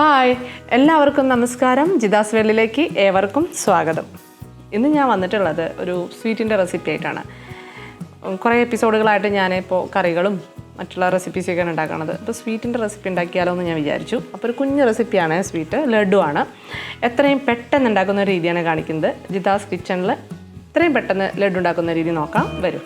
Hi. എല്ലാവർക്കും നമസ്കാരം. ജിദാസ് വെള്ളിലേക്ക് ഏവർക്കും സ്വാഗതം. ഇന്ന് ഞാൻ വന്നിട്ടുള്ളത് ഒരു സ്വീറ്റിന്റെ റെസിപ്പി ആയിട്ടാണ്. കുറേ എപ്പിസോഡുകളായിട്ട് ഞാനിപ്പോൾ കറികളും മറ്റുള്ള റെസിപ്പീസൊക്കെയാണ് ഉണ്ടാക്കുന്നത്. അപ്പോൾ സ്വീറ്റിന്റെ റെസിപ്പി ഉണ്ടാക്കിയാലോ എന്ന് ഞാൻ വിചാരിച്ചു. അപ്പോൾ ഒരു കുഞ്ഞ് റെസിപ്പിയാണ് സ്വീറ്റ്. ലഡു ആണ്. എത്രയും പെട്ടെന്ന് ഉണ്ടാക്കുന്ന രീതിയാണ് കാണിക്കുന്നത്. ജിദാസ് കിച്ചണിൽ എത്രയും പെട്ടെന്ന് ലഡു ഉണ്ടാക്കുന്ന രീതി നോക്കാം. വരും.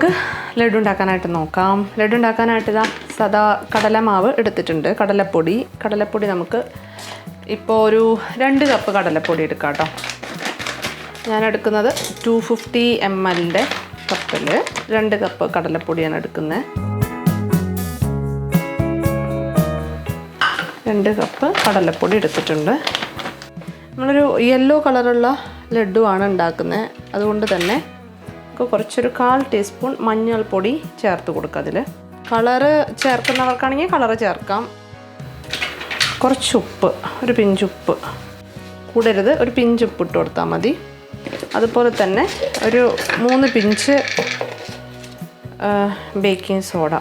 നമുക്ക് ലഡു ഉണ്ടാക്കാനായിട്ട് നോക്കാം. ലഡു ഉണ്ടാക്കാനായിട്ട് ഇതാ സദാ കടലമാവ് എടുത്തിട്ടുണ്ട്. കടലപ്പൊടി. കടലപ്പൊടി നമുക്ക് ഇപ്പോൾ ഒരു രണ്ട് കപ്പ് കടലപ്പൊടി എടുക്കാം കേട്ടോ ഞാൻ എടുക്കുന്നത് ടു ഫിഫ്റ്റി എം എല്ലിന്റെ കപ്പിൽ രണ്ട് കപ്പ് കടലപ്പൊടിയാണ് എടുക്കുന്നത്. രണ്ട് കപ്പ് കടലപ്പൊടി എടുത്തിട്ടുണ്ട്. നമ്മളൊരു യെല്ലോ കളറുള്ള ആണ് ഉണ്ടാക്കുന്നത്. അതുകൊണ്ട് തന്നെ നമുക്ക് കുറച്ചൊരു കാൽ ടീസ്പൂൺ മഞ്ഞൾപ്പൊടി ചേർത്ത് കൊടുക്കുക അതിൽ കളറ് ചേർക്കുന്നവർക്കാണെങ്കിൽ കളറ് ചേർക്കാം. കുറച്ച് ഉപ്പ് ഒരു പിഞ്ചുപ്പ് കൂടരുത് ഒരു പിഞ്ചുപ്പ് ഇട്ട് കൊടുത്താൽ മതി. അതുപോലെ തന്നെ ഒരു മൂന്ന് പിഞ്ച് ബേക്കിംഗ് സോഡ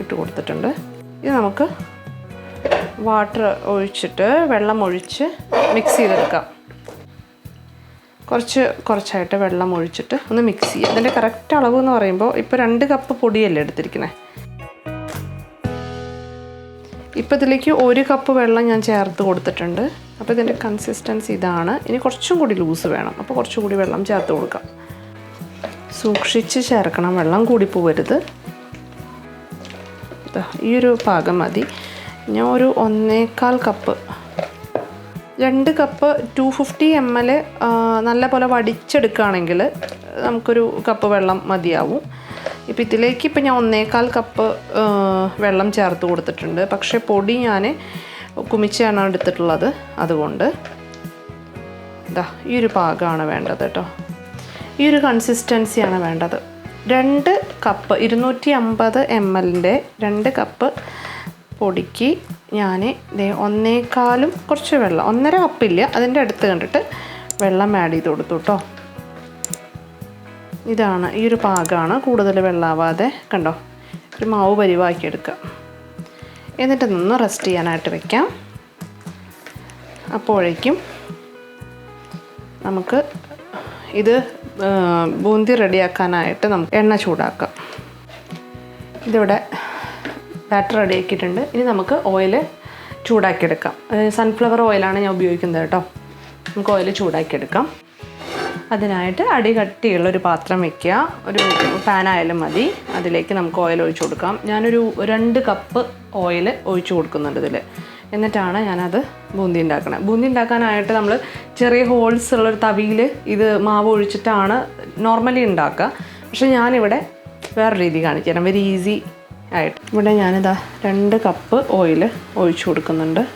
ഇട്ട് കൊടുത്തിട്ടുണ്ട്. ഇത് നമുക്ക് വാട്ടർ ഒഴിച്ചിട്ട് വെള്ളം ഒഴിച്ച് മിക്സ് ചെയ്തെടുക്കാം. കുറച്ച് കുറച്ചായിട്ട് വെള്ളം ഒഴിച്ചിട്ട് ഒന്ന് മിക്സ് ചെയ്യുക. അതിന്റെ കറക്റ്റ് അളവ് എന്ന് പറയുമ്പോൾ ഇപ്പോൾ രണ്ട് കപ്പ് പൊടിയല്ലേ എടുത്തിരിക്കുന്നത് ഇപ്പോൾ ഇതിലേക്ക് ഒരു കപ്പ് വെള്ളം ഞാൻ ചേർത്ത് കൊടുത്തിട്ടുണ്ട്. അപ്പോൾ ഇതിന്റെ കൺസിസ്റ്റൻസി ഇതാണ്. ഇനി കുറച്ചും കൂടി ലൂസ് വേണം. അപ്പോൾ കുറച്ചും കൂടി വെള്ളം ചേർത്ത് കൊടുക്കാം. സൂക്ഷിച്ച് ചേർക്കണം. വെള്ളം കൂടി പോവരുത്. ഈ ഒരു പാകം മതി. ഞാൻ ഒരു ഒന്നേക്കാൽ കപ്പ് രണ്ട് cup two fifty M L നല്ല പോലെ വടിച്ചെടുക്കുകയാണെങ്കിൽ നമുക്കൊരു കപ്പ് വെള്ളം മതിയാവും. ഇപ്പം ഇതിലേക്ക് ഇപ്പം ഞാൻ ഒന്നേകാൽ കപ്പ് വെള്ളം ചേർത്ത് കൊടുത്തിട്ടുണ്ട്. പക്ഷേ പൊടി ഞാൻ കുമിച്ചാണ് എടുത്തിട്ടുള്ളത് അതുകൊണ്ട്. ഇതാ ഈ ഒരു പാകമാണ് വേണ്ടത് കേട്ടോ. ഈ ഒരു കൺസിസ്റ്റൻസിയാണ് വേണ്ടത്. രണ്ട് കപ്പ് ഇരുന്നൂറ്റി അമ്പത് എം എല്ലിന്റെ രണ്ട് കപ്പ് പൊടിക്ക് ഞാൻ ദേ ഒന്നേക്കാളും കുറച്ച് വെള്ളം ഒന്നര കപ്പില്ല അതിന്റെ അടുത്ത് കണ്ടിട്ട് വെള്ളം ആഡ് ചെയ്ത് കൊടുത്തു കേട്ടോ ഇതാണ് ഈ ഒരു പാകമാണ് കൂടുതൽ വെള്ളമാവാതെ കണ്ടോ? ഒരു മാവ് പരിവാക്കിയെടുക്കുക എന്നിട്ട് നിന്ന് റെസ്റ്റ് ചെയ്യാനായിട്ട് വെക്കാം. അപ്പോഴേക്കും നമുക്ക് ഇത് ബൂന്തി റെഡിയാക്കാനായിട്ട് നമുക്ക് എണ്ണ ചൂടാക്കാം. ഇതിവിടെ ബാറ്റർ റെഡിയാക്കിയിട്ടുണ്ട്. ഇനി നമുക്ക് ഓയിൽ ചൂടാക്കിയെടുക്കാം. സൺഫ്ലവർ ഓയിലാണ് ഞാൻ ഉപയോഗിക്കുന്നത് കേട്ടോ. നമുക്ക് ഓയിൽ ചൂടാക്കിയെടുക്കാം. അതിനായിട്ട് അടി കട്ടിയുള്ള ഒരു പാത്രം വെക്കുക. ഒരു പാനായാലും മതി. അതിലേക്ക് നമുക്ക് ഓയിൽ ഒഴിച്ചു കൊടുക്കാം. ഞാനൊരു രണ്ട് കപ്പ് ഓയിൽ ഒഴിച്ചു കൊടുക്കുന്നുണ്ട് ഇതിൽ എന്നിട്ടാണ് ഞാനത് ബൂന്തി ഉണ്ടാക്കണത് ബൂന്തി ഉണ്ടാക്കാനായിട്ട് നമ്മൾ ചെറിയ ഹോൾസ് ഉള്ളൊരു തവിയിൽ ഇത് മാവ് ഒഴിച്ചിട്ടാണ് നോർമലി ഉണ്ടാക്കുക. പക്ഷേ ഞാനിവിടെ വേറെ രീതി കാണിച്ചു തരാം. വെരി ഈസി ആയിട്ട്. ഇവിടെ ഞാനിതാ രണ്ട് കപ്പ് ഓയിൽ ഒഴിച്ചു കൊടുക്കുന്നുണ്ട്.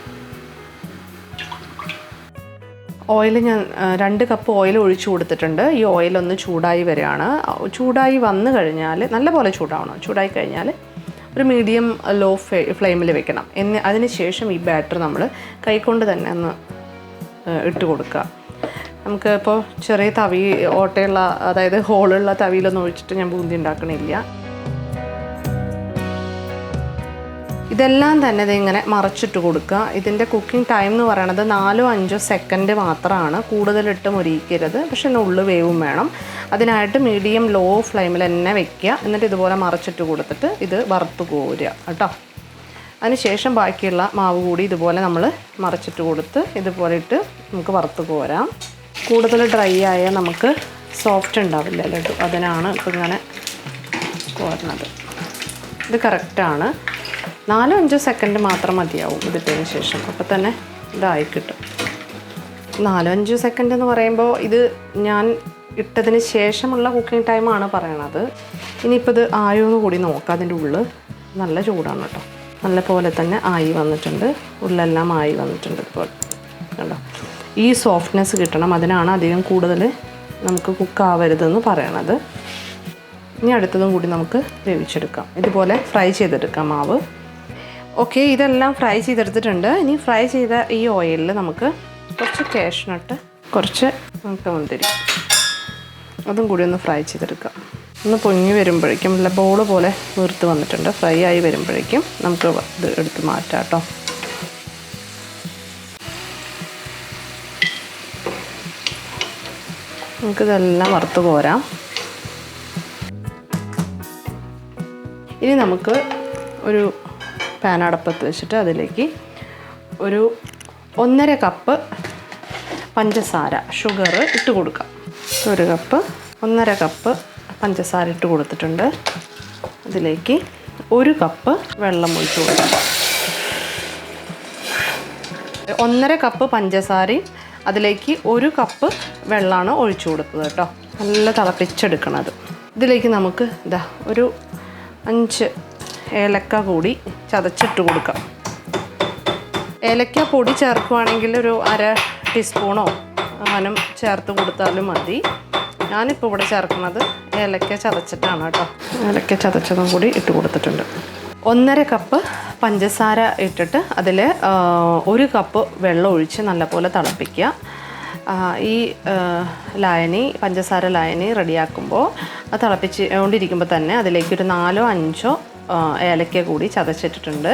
ഓയിൽ ഞാൻ രണ്ട് കപ്പ് ഓയിൽ ഒഴിച്ചു കൊടുത്തിട്ടുണ്ട്. ഈ ഓയിൽ ഒന്ന് ചൂടായി വരികയാണ് ചൂടായി വന്നു കഴിഞ്ഞാൽ നല്ലപോലെ ചൂടാവണം. ചൂടായി കഴിഞ്ഞാൽ ഒരു മീഡിയം ലോ ഫ്ലെയിമിൽ വെക്കണം. എന്ന് അതിന് ശേഷം ഈ ബാറ്റർ നമ്മൾ കൈകൊണ്ട് തന്നെ ഒന്ന് ഇട്ട് കൊടുക്കുക. നമുക്ക് ഇപ്പോൾ ചെറിയ തവി ഓട്ടയുള്ള അതായത് ഹോളുള്ള തവിയിലൊന്നും ഒഴിച്ചിട്ട് ഞാൻ ബൂന്തി ഉണ്ടാക്കണില്ല. ഇതെല്ലാം തന്നെ ഇതിങ്ങനെ മറച്ചിട്ട് കൊടുക്കുക. ഇതിന്റെ കുക്കിംഗ് ടൈം എന്ന് പറയണത് നാലോ അഞ്ചോ സെക്കൻഡ് മാത്രമാണ് കൂടുതലിട്ട് മുരിക്കരുത് പക്ഷെ ഉള്ളു വേവും വേണം. അതിനായിട്ട് മീഡിയം ലോ ഫ്ലെയിമിൽ തന്നെ വെക്കുക. എന്നിട്ട് ഇതുപോലെ മറച്ചിട്ട് കൊടുത്തിട്ട് ഇത് വറുത്ത് കോരുക കേട്ടോ. അതിനുശേഷം ബാക്കിയുള്ള മാവ് കൂടി ഇതുപോലെ നമ്മൾ മറച്ചിട്ട് കൊടുത്ത് ഇതുപോലെ ഇട്ട് നമുക്ക് വറുത്ത് കോരാം. കൂടുതൽ ഡ്രൈ ആയാൽ നമുക്ക് സോഫ്റ്റ് ഉണ്ടാവില്ല ലഡു. അതിനാണ് ഇപ്പം ഇങ്ങനെ കോരണത്. ഇത് കറക്റ്റാണ് നാലോ അഞ്ചോ സെക്കൻഡ് മാത്രം മതിയാവും ഇതിട്ടതിന് ശേഷം. അപ്പോൾ തന്നെ ഇതായി കിട്ടും. നാലോ അഞ്ചോ സെക്കൻഡ് എന്ന് പറയുമ്പോൾ ഇത് ഞാൻ ഇട്ടതിന് ശേഷമുള്ള കുക്കിംഗ് ടൈമാണ് പറയണത്. ഇനിയിപ്പോൾ ഇത് ആയോ എന്ന് കൂടി നോക്കാം. അതിന്റെ ഉള്ളിൽ നല്ല ചൂടാണ് കേട്ടോ. നല്ല പോലെ തന്നെ ആയി വന്നിട്ടുണ്ട്. ഉള്ളെല്ലാം ആയി വന്നിട്ടുണ്ട് ഇതുപോലെ കണ്ടോ? ഈ സോഫ്റ്റ്നെസ് കിട്ടണം. അതിനാണ് അധികം കൂടുതൽ നമുക്ക് കുക്ക് ആവരുതെന്ന് പറയണത്. ഇനി അടുത്തതും കൂടി നമുക്ക് വേവിച്ചെടുക്കാം. ഇതുപോലെ ഫ്രൈ ചെയ്തെടുക്കാം മാവ്. ഓക്കെ ഇതെല്ലാം ഫ്രൈ ചെയ്തെടുത്തിട്ടുണ്ട്. ഇനി ഫ്രൈ ചെയ്ത ഈ ഓയിലിൽ നമുക്ക് കുറച്ച് കാഷ്നട്ട് കുറച്ച് മുന്തിരി. അതും കൂടി ഒന്ന് ഫ്രൈ ചെയ്തെടുക്കാം. ഒന്ന് പൊങ്ങി വരുമ്പോഴേക്കും നല്ല ബോൾ പോലെ വീർത്ത് വന്നിട്ടുണ്ട്. ഫ്രൈ ആയി വരുമ്പോഴേക്കും നമുക്ക് ഇത് എടുത്ത് മാറ്റാം കേട്ടോ നമുക്കിതെല്ലാം വറുത്ത് കോരാം. ഇനി നമുക്ക് ഒരു പാൻ അടപ്പത്ത് വെച്ചിട്ട് അതിലേക്ക് ഒരു ഒന്നര കപ്പ് പഞ്ചസാര ഷുഗർ ഇട്ട് കൊടുക്കാം. ഒരു കപ്പ് ഒന്നര കപ്പ് പഞ്ചസാര ഇട്ട് കൊടുത്തിട്ടുണ്ട്. അതിലേക്ക് ഒരു കപ്പ് വെള്ളം ഒഴിച്ച് കൊടുക്കാം. ഒന്നര കപ്പ് പഞ്ചസാരയും അതിലേക്ക് ഒരു കപ്പ് വെള്ളമാണ് ഒഴിച്ചു കൊടുത്തത് കേട്ടോ. നല്ല തിളപ്പിച്ചെടുക്കണത്. ഇതിലേക്ക് നമുക്ക് ഇതാ ഒരു അഞ്ച് ഏലക്ക കൂടി ചതച്ചിട്ട് കൊടുക്കാം. ഏലക്ക പൊടി ചേർക്കുവാണെങ്കിൽ ഒരു അര ടീസ്പൂണോ അങ്ങനെ ചേർത്ത് കൊടുത്താലും മതി. ഞാനിപ്പോൾ ഇവിടെ ചേർക്കുന്നത് ഏലക്ക ചതച്ചിട്ടാണ് കേട്ടോ. ഏലക്ക ചതച്ചതും കൂടി ഇട്ട് കൊടുത്തിട്ടുണ്ട്. ഒന്നര കപ്പ് പഞ്ചസാര ഇട്ടിട്ട് അതിൽ ഒരു കപ്പ് വെള്ളം ഒഴിച്ച് നല്ലപോലെ തിളപ്പിക്കുക. ഈ ലായനി പഞ്ചസാര ലായനി റെഡിയാക്കുമ്പോൾ അത് തിളപ്പിച്ച് കൊണ്ടിരിക്കുമ്പോൾ തന്നെ അതിലേക്ക് ഒരു നാലോ അഞ്ചോ ഏലക്ക കൂടി ചതച്ചിട്ടിട്ടുണ്ട്.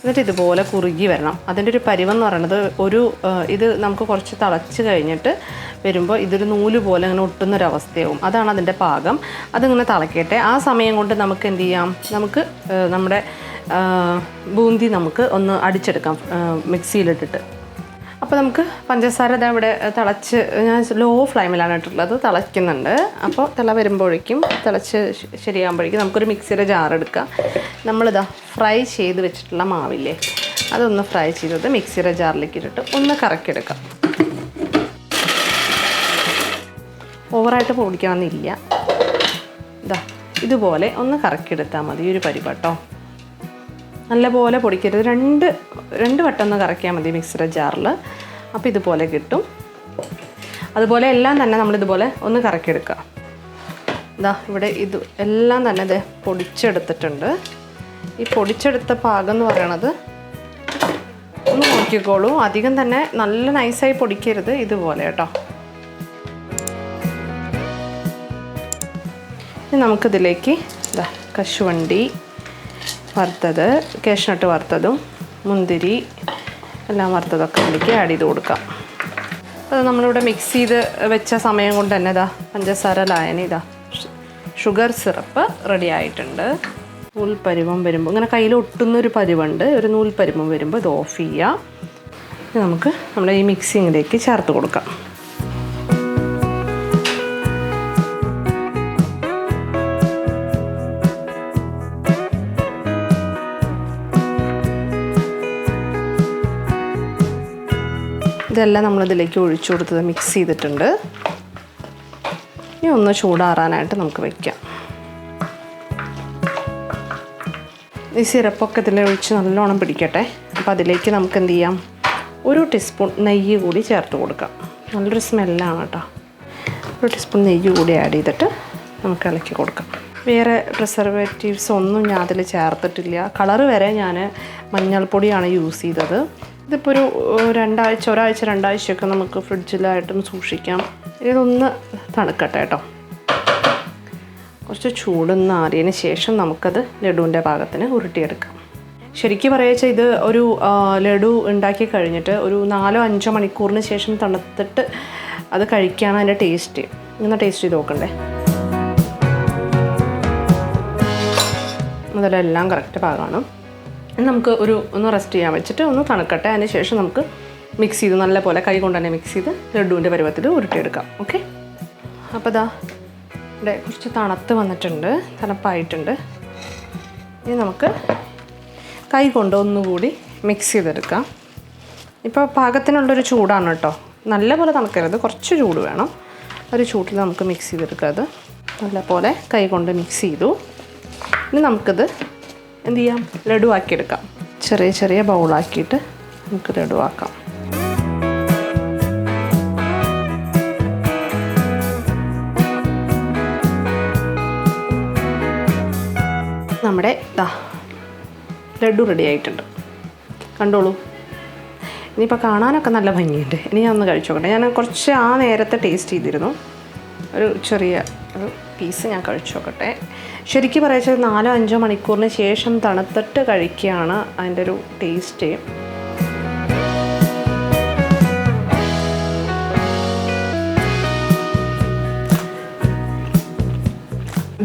എന്നിട്ട് ഇതുപോലെ കുറുകി വരണം. അതിന്റെ ഒരു പരിവെന്ന് പറയുന്നത് ഒരു ഇത് നമുക്ക് കുറച്ച് തിളച്ച് കഴിഞ്ഞിട്ട് വരുമ്പോൾ ഇതൊരു നൂൽ പോലെ അങ്ങനെ ഒട്ടുന്നൊരവസ്ഥയാവും. അതാണ് അതിന്റെ പാകം. അതിങ്ങനെ തിളക്കട്ടെ. ആ സമയം കൊണ്ട് നമുക്ക് എന്ത് ചെയ്യാം? നമുക്ക് നമ്മുടെ ബൂന്തി നമുക്ക് ഒന്ന് അടിച്ചെടുക്കാം മിക്സിയിലിട്ടിട്ട്. അപ്പോൾ നമുക്ക് പഞ്ചസാര ഇതാ ഇവിടെ തിളച്ച് ഞാൻ ലോ ഫ്ലെയിമിലാണ് ഇട്ടിട്ടുള്ളത് തിളയ്ക്കുന്നുണ്ട്. അപ്പോൾ തിള വരുമ്പോഴേക്കും തിളച്ച് ശരിയാകുമ്പോഴേക്കും നമുക്കൊരു മിക്സിയുടെ ജാർ എടുക്കാം. നമ്മളിതാ ഫ്രൈ ചെയ്ത് വെച്ചിട്ടുള്ള മാവില്ലേ അതൊന്ന് ഫ്രൈ ചെയ്തത് മിക്സിയുടെ ജാറിലേക്ക് ഇട്ടിട്ട് ഒന്ന് കറക്കിയെടുക്കാം. ഓവറായിട്ട് പൊടിക്കണമെന്നില്ല ഇതാ ഇതുപോലെ ഒന്ന് കറക്കിയെടുത്താൽ മതി ഒരു പരിപാട്ടോ നല്ലപോലെ പൊടിക്കരുത്. രണ്ട് രണ്ട് വട്ടം ഒന്ന് കറക്കിയാൽ മതി മിക്സിയുടെ ജാറിൽ അപ്പോൾ ഇതുപോലെ കിട്ടും. അതുപോലെ എല്ലാം തന്നെ നമ്മളിതുപോലെ ഒന്ന് കറക്കിയെടുക്കുക ഇതാ ഇവിടെ ഇത് എല്ലാം തന്നെ ഇത് പൊടിച്ചെടുത്തിട്ടുണ്ട്. ഈ പൊടിച്ചെടുത്ത പാകം എന്ന് പറയണത് ഒന്ന് നോക്കിക്കോളൂ. അധികം തന്നെ നല്ല നൈസായി പൊടിക്കരുത് ഇതുപോലെ കേട്ടോ. നമുക്കിതിലേക്ക് ഇതാ കശുവണ്ടി വറുത്തത് കേഷ്നട്ട് വറുത്തതും മുന്തിരി എല്ലാം വറുത്തതൊക്കെ അതിലേക്ക് ആഡ് ചെയ്ത് കൊടുക്കാം. അത് നമ്മളിവിടെ മിക്സ് ചെയ്ത് വെച്ച സമയം കൊണ്ട് തന്നെ ഇതാ പഞ്ചസാര ലായനി ഇതാ ഷുഗർ സിറപ്പ് റെഡി ആയിട്ടുണ്ട്. നൂൽ പരുവം വരുമ്പോൾ ഇങ്ങനെ കയ്യിൽ ഒട്ടുന്നൊരു പരിവുണ്ട് ഒരു നൂൽ പരുവം വരുമ്പോൾ ഇത് ഓഫ് ചെയ്യാം. ഇനി നമുക്ക് നമ്മുടെ ഈ മിക്സിങ്ങിലേക്ക് ചേർത്ത് കൊടുക്കാം. ഇതെല്ലാം നമ്മളിതിലേക്ക് ഒഴിച്ചു കൊടുത്തത് മിക്സ് ചെയ്തിട്ടുണ്ട്. ഇനി ഒന്ന് ചൂടാറാനായിട്ട് നമുക്ക് വയ്ക്കാം ഈ സിറപ്പൊക്കെ ഇതിൽ ഒഴിച്ച് നല്ലോണം പിടിക്കട്ടെ. അപ്പോൾ അതിലേക്ക് നമുക്ക് എന്ത് ചെയ്യാം? ഒരു ടീസ്പൂൺ നെയ്യ് കൂടി ചേർത്ത് കൊടുക്കാം. നല്ലൊരു സ്മെല്ലാണ് കേട്ടോ. ഒരു ടീസ്പൂൺ നെയ്യ് കൂടി ആഡ് ചെയ്തിട്ട് നമുക്ക് ഇളക്കി കൊടുക്കാം. വേറെ പ്രിസർവേറ്റീവ്സ് ഒന്നും ഞാൻ അതിൽ ചേർത്തിട്ടില്ല. കളറ് വരെ ഞാൻ മഞ്ഞൾപ്പൊടിയാണ് യൂസ് ചെയ്തത്. ഇതിപ്പോൾ ഒരു രണ്ടാഴ്ച ഒരാഴ്ച രണ്ടാഴ്ചയൊക്കെ നമുക്ക് ഫ്രിഡ്ജിലായിട്ടും സൂക്ഷിക്കാം. ഇതൊന്ന് തണുക്കട്ടെ കേട്ടോ. കുറച്ച് ചൂടൊന്ന് ആറിയതിന് ശേഷം നമുക്കത് ലഡുവിന്റെ പാകത്തിന് ഉരുട്ടിയെടുക്കാം. ശരിക്കും പറയുക ഇത് ഒരു ലഡു ഉണ്ടാക്കി കഴിഞ്ഞിട്ട് ഒരു നാലോ അഞ്ചോ മണിക്കൂറിന് ശേഷം തണുത്തിട്ട് അത് കഴിക്കുകയാണ് അതിന്റെ ടേസ്റ്റ്. ഇങ്ങനെ ടേസ്റ്റ് ചെയ്ത് നോക്കണ്ടേ? അതിലെല്ലാം കറക്റ്റ് പാകമാണ് നമുക്ക് ഒരു ഒന്ന് റെസ്റ്റ് ചെയ്യാൻ വെച്ചിട്ട് ഒന്ന് തണുക്കട്ടെ. അതിന് ശേഷം നമുക്ക് മിക്സ് ചെയ്ത് നല്ല പോലെ കൈ കൊണ്ട് തന്നെ മിക്സ് ചെയ്ത് ലഡുവിന്റെ പരുവത്തിൽ ഉരുട്ടിയെടുക്കാം. ഓക്കെ അപ്പോൾ ഇതാ ഇവിടെ കുറച്ച് തണുത്ത് വന്നിട്ടുണ്ട്. തണുപ്പായിട്ടുണ്ട്. ഇനി നമുക്ക് കൈ കൊണ്ട് ഒന്നുകൂടി മിക്സ് ചെയ്തെടുക്കാം. ഇപ്പോൾ പാകത്തിനുള്ളൊരു ചൂടാണ് കേട്ടോ. നല്ല പോലെ തണുക്കരുത്. കുറച്ച് ചൂട് വേണം. ഒരു ചൂട്ടിൽ നമുക്ക് മിക്സ് ചെയ്തെടുക്കാം അത്. നല്ലപോലെ കൈ കൊണ്ട് മിക്സ് ചെയ്തു. ഇനി നമുക്കിത് എന്ത് ചെയ്യാം? ലഡു ആക്കിയെടുക്കാം ചെറിയ ചെറിയ ബൗളാക്കിയിട്ട് നമുക്ക് ലഡു ആക്കാം നമ്മുടെ ദാ ലഡു റെഡി ആയിട്ടുണ്ട്. കണ്ടോളൂ. ഇനിയിപ്പോൾ കാണാനൊക്കെ നല്ല ഭംഗിയുണ്ട്. ഇനി ഞാൻ ഒന്ന് കഴിച്ചു നോക്കട്ടെ. ഞാൻ കുറച്ച് ആ നേരത്തെ ടേസ്റ്റ് ചെയ്തിരുന്നു. ഒരു ചെറിയ ഒരു പീസ് ഞാൻ കഴിച്ചു നോക്കട്ടെ. ശരിക്കും പറയുക നാലോ അഞ്ചോ മണിക്കൂറിന് ശേഷം തണുത്തിട്ട് കഴിക്കുകയാണ് അതിന്റെ ഒരു ടേസ്റ്റ്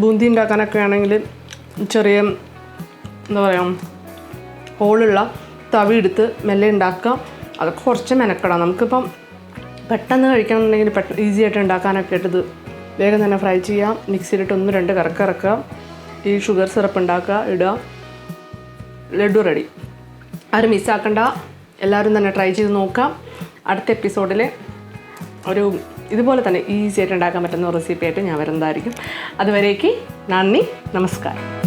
ബൂന്തി ഉണ്ടാക്കാനൊക്കെ ആണെങ്കിൽ ചെറിയ എന്താ പറയുക ഹോളുള്ള തവി എടുത്ത് മെല്ലെ ഉണ്ടാക്കുക. അതൊക്കെ കുറച്ച് മെനക്കെടാം നമുക്കിപ്പം പെട്ടെന്ന് കഴിക്കണമെന്നുണ്ടെങ്കിൽ പെട്ടെന്ന് ഈസി ആയിട്ട് ഉണ്ടാക്കാനൊക്കെ ആയിട്ട് ഇത് വേഗം തന്നെ ഫ്രൈ ചെയ്യാം. മിക്സിയിലിട്ട് ഒന്ന് രണ്ട് കറക്കിറക്കുക ഈ ഷുഗർ സിറപ്പ് ഉണ്ടാക്കുക ഇടുക. ലഡു റെഡി. ആരും മിസ്സാക്കണ്ട എല്ലാവരും തന്നെ ട്രൈ ചെയ്ത് നോക്കാം അടുത്ത എപ്പിസോഡിൽ ഒരു ഇതുപോലെ തന്നെ ഈസി ആയിട്ട് ഉണ്ടാക്കാൻ പറ്റുന്ന റെസിപ്പി ആയിട്ട് ഞാൻ വരുന്നതായിരിക്കും. അതുവരേക്ക് നന്ദി നമസ്കാരം.